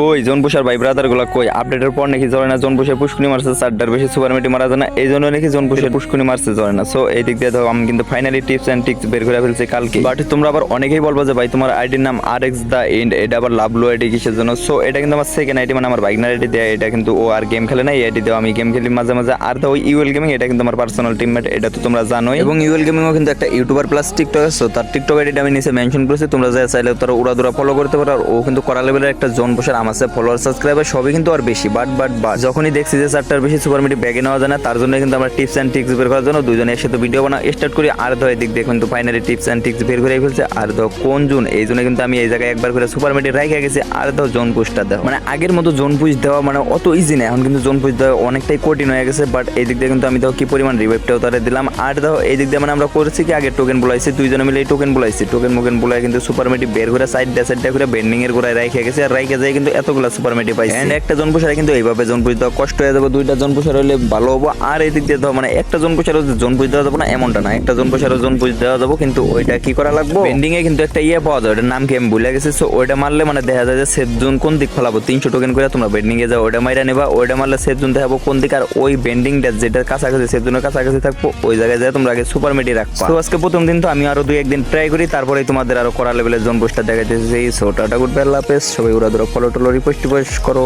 কই? জোন পুষার ভাই ব্রাদারগুলা কই? আপডেটের পর নাকি জরে না? জোন পুষার পুষ্কুনি মারছে, চারটার বেশি সুপার মেটি মারা যায় না? এই জন্য নাকি জোন পুষার পুষ্কুনি মারছে জরে না। সো এই দিক দিয়ে ধরো, আমি কিন্তু ফাইনালি টিপস এন্ড টিক্স বের করে ফেলছি কালকে। বাট তোমরা আবার অনেকেই বলব যে, ভাই, তোমার আইডির নাম আর এক্স দা এন্ড এটা আবার লাভলো আইডি কিসের জন্য? সো এটা কিন্তু আমার সেকেন্ড আইডি মানে আমার বাইকনার আইডি দেয়, এটা কিন্তু ও আর গেম খেলে না, এই আইডি দেওয়া আমি গেম খেলি মাঝে মাঝে। আর তো ওই ইউএল গেমিং এটা কিন্তু আমার পার্সোনাল টিমমেট এটা তো তোমরা জানোই। এবং ইউএল গেমিংও কিন্তু একটা ইউটিউবার প্লাস টিকটক সো তার টিকটক আইডিটা আমি নিচে মেনশন করেছি, তোমরা যা চাইলে তারা উড়া দুরা ফলো করতে পারো। আর ও কিন্তু করা লেভেলের একটা জোন বসার আমার ফলোয়ার সাবস্ক্রাইবার সবই কিন্তু আর বেশি। বাট বাট বাট যখনই দেখছি যে চারটার বেশি সুপার মিটি ব্যাগে নেওয়া যায় না, তার জন্য কিন্তু আমরা টিপস অ্যান্ড টিক্স বের করার জন্য দুজনে একসাথে ভিডিও বানা স্টার্ট করি আর ধর এদিক দিয়ে কিন্তু ফাইনালি টিপস অ্যান্ড টিক্স বের করে ফেলছে আর ধর কোন জোন। এই জন্য কিন্তু আমি এই জায়গায় একবার করে সুপার মিটি রাইখে গেছি আর ধর জোন পুষটা দেওয়া। মানে আগের মতো জোন পুষ দেওয়া মানে অত ইজি না, এখন কিন্তু জোন পুষ দেওয়া অনেকটাই কঠিন হয়ে গেছে। বাট এই দিক দিয়ে কিন্তু আমি দেখো কি পরিমাণ রিভাইভটাও তারা দিলাম। আর দেখো এই দিক দিয়ে মানে আমরা করেছি কি, আগে টোকেন বলাইছি, দুইজনে মিলে এই টোকেন বলাইছি। টোকেন মোকেন বলাই কিন্তু সুপার মেটি বের করে সাইড ডে সাইড করে বেন্ডিং এর গোড়ায় রাইখে গেছে। আর রাইখে যায় কিন্তু এতগুলো সুপার মেটি পাইছি। এন্ড একটা জন পুষারে কিন্তু এইভাবে জন পুষ দেওয়া কষ্ট হয়ে যাবে দুইটা জন পুষার হলে ভালো হব। আর এই দিক দিয়ে ধর মানে একটা জন পুষারও জন পুষ দেওয়া যাব না এমনটা না। একটা জন পুষারও জন পুষ দেওয়া যাব কিন্তু ওইটা কি করা লাগবে? বেন্ডিং এ কিন্তু একটা ইয়ে পাওয়া যায় ওটার নাম কি আমি ভুলে গেছি। সো ওইটা মারলে মানে দেখা যায় যে সেফ জোন কোন দিক ফলাবো তিনশো টোকেন করে তোমরা বেন্ডিং এ যাও ওইটা মাইরা নেবা। ওইটা মারলে সেফ জোন দেখাবো কোন দিক আর ওই বেন্ডিং বেন্ডিংটা যেটার কাছাকাছি সেফ জোনের কাছাকাছি থাকব ওই জায়গায় যায় তোমরা আগে সুপার মেডি রাখবা। তো আজকে প্রথম দিন তো আমি আরও দুই একদিন ট্রাই করি তারপরে তোমাদের আরও করা লেভেলের জোন পোস্টার দেখাইতেছি। সো টাটা গুড বেল লাপেস সবাই ওরা ধরো ফলো টলো রিপোস্ট টিপোস্ট করো।